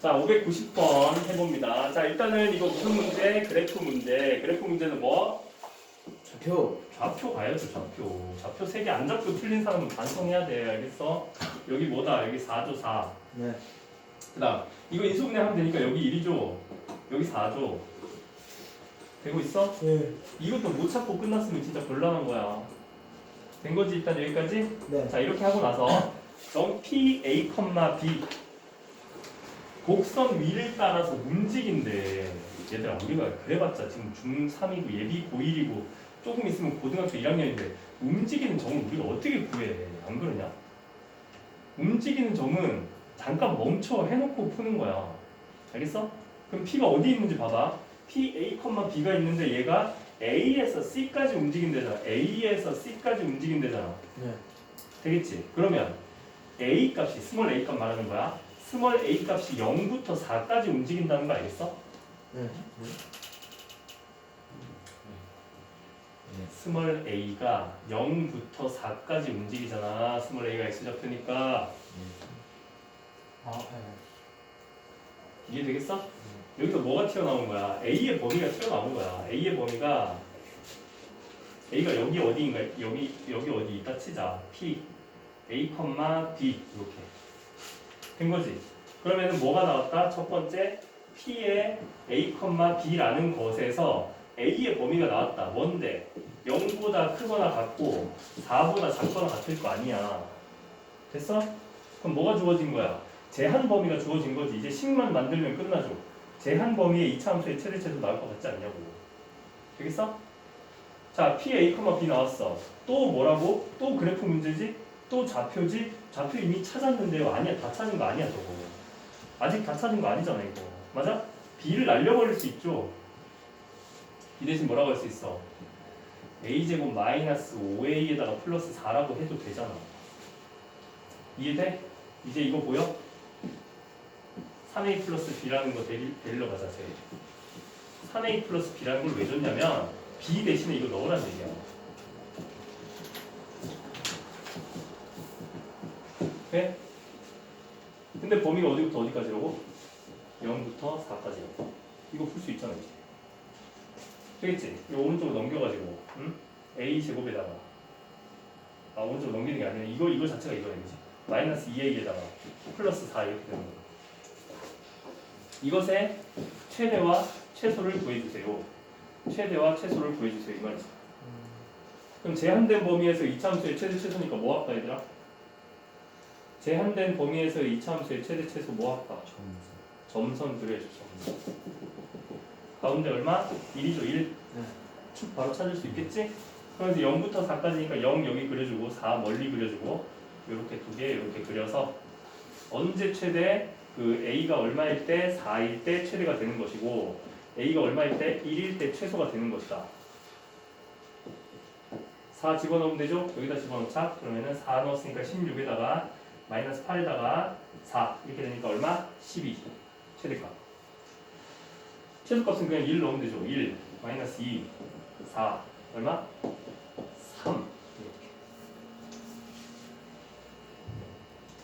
자, 590번 해봅니다. 자, 일단은 이거 무슨 문제? 그래프 문제. 그래프 문제는 뭐? 좌표 좌표 가야죠, 좌표. 좌표 3개 안 잡고 틀린 사람은 반성해야 돼. 알겠어? 여기 뭐다? 여기 4조 4. 네 그 다음, 이거 인수분해 하면 되니까 여기 1이죠. 여기 4조. 되고 있어? 네. 이것도 못 찾고 끝났으면 진짜 곤란한 거야. 된 거지, 일단 여기까지? 네. 자 이렇게 하고 나서 정 P, A, B 곡선 위를 따라서 움직인대 얘들아 우리가 그래봤자 지금 중3이고 예비 고1이고 조금 있으면 고등학교 1학년인데 움직이는 점을 우리가 어떻게 구해 안 그러냐 움직이는 점은 잠깐 멈춰 해놓고 푸는 거야 알겠어? 그럼 P가 어디 있는지 봐봐 P, A, B가 있는데 얘가 A에서 C까지 움직인대잖아 A에서 C까지 움직인대잖아 네. 되겠지? 그러면 a 값이 스몰 a 값 말하는 거야. 스몰 a 값이 0부터 4까지 움직인다는 거 알겠어? 네. 스몰 a가 0부터 4까지 움직이잖아. 스몰 a가 x 좌표니까 아, 네. 이해되겠어? 여기서 뭐가 튀어나온 거야? a의 범위가 튀어나온 거야. a의 범위가 a가 여기 어디인가? 여기 여기 어디 있다 치자. p a, b 이렇게 된 거지. 그러면은 뭐가 나왔다? 첫 번째 p의 a, b라는 것에서 a의 범위가 나왔다. 뭔데? 0보다 크거나 같고 4보다 작거나 같을 거 아니야. 됐어? 그럼 뭐가 주어진 거야? 제한 범위가 주어진 거지. 이제 식만 만들면 끝나죠. 제한 범위의 이차함수의 최대체도 나올 것 같지 않냐고. 되겠어? 자, P, A, B 나왔어. 또 뭐라고? 또 그래프 문제지? 또 좌표지? 좌표 이미 찾았는데요. 아니야, 다 찾은 거 아니야, 저거. 아직 다 찾은 거 아니잖아, 이거. 맞아? B를 날려버릴 수 있죠. 이 대신 뭐라고 할 수 있어? A제곱 마이너스 5A에다가 플러스 4라고 해도 되잖아. 이해돼? 이제 이거 보여? 3A 플러스 B라는 거 데리, 데리러 가자, 쟤. 3A 플러스 B라는 걸 왜 줬냐면 B 대신에 이거 넣으란 얘기야. 네? 근데 범위가 어디부터 어디까지라고? 0부터 4까지라고. 이거 풀 수 있잖아, 이제. 되겠지? 이거 오른쪽으로 넘겨가지고, 응? A 제곱에다가. 아, 오른쪽으로 넘기는 게 아니라 이거, 이거 자체가 이거 되지. 마이너스 2A에다가 플러스 4 이렇게 되는 거야. 이것의 최대와 최소를 구해주세요. 최대와 최소를 구해주세요. 이 말이지. 그럼 제한된 범위에서 이차함수의 최대 최소니까 뭐 할까 얘들아? 제한된 범위에서 이차함수의 최대 최소 뭐 할까? 점선 점선. 가운데 얼마? 1이죠 1. 네. 축 바로 찾을 수 있겠지? 그래서 0부터 4까지니까 0 여기 그려주고 4 멀리 그려주고 이렇게 두 개 이렇게 그려서 언제 최대 그 a가 얼마일 때 4일 때 최대가 되는 것이고 a가 얼마일 때 1일 때 최소가 되는 것이다. 4 집어넣으면 되죠? 여기다 집어넣자. 그러면은 4 넣었으니까 16에다가 마이너스 8에다가 4 이렇게 되니까 얼마? 12 최대값. 최소값은 그냥 1 넣으면 되죠. 1 마이너스 2 4 얼마? 3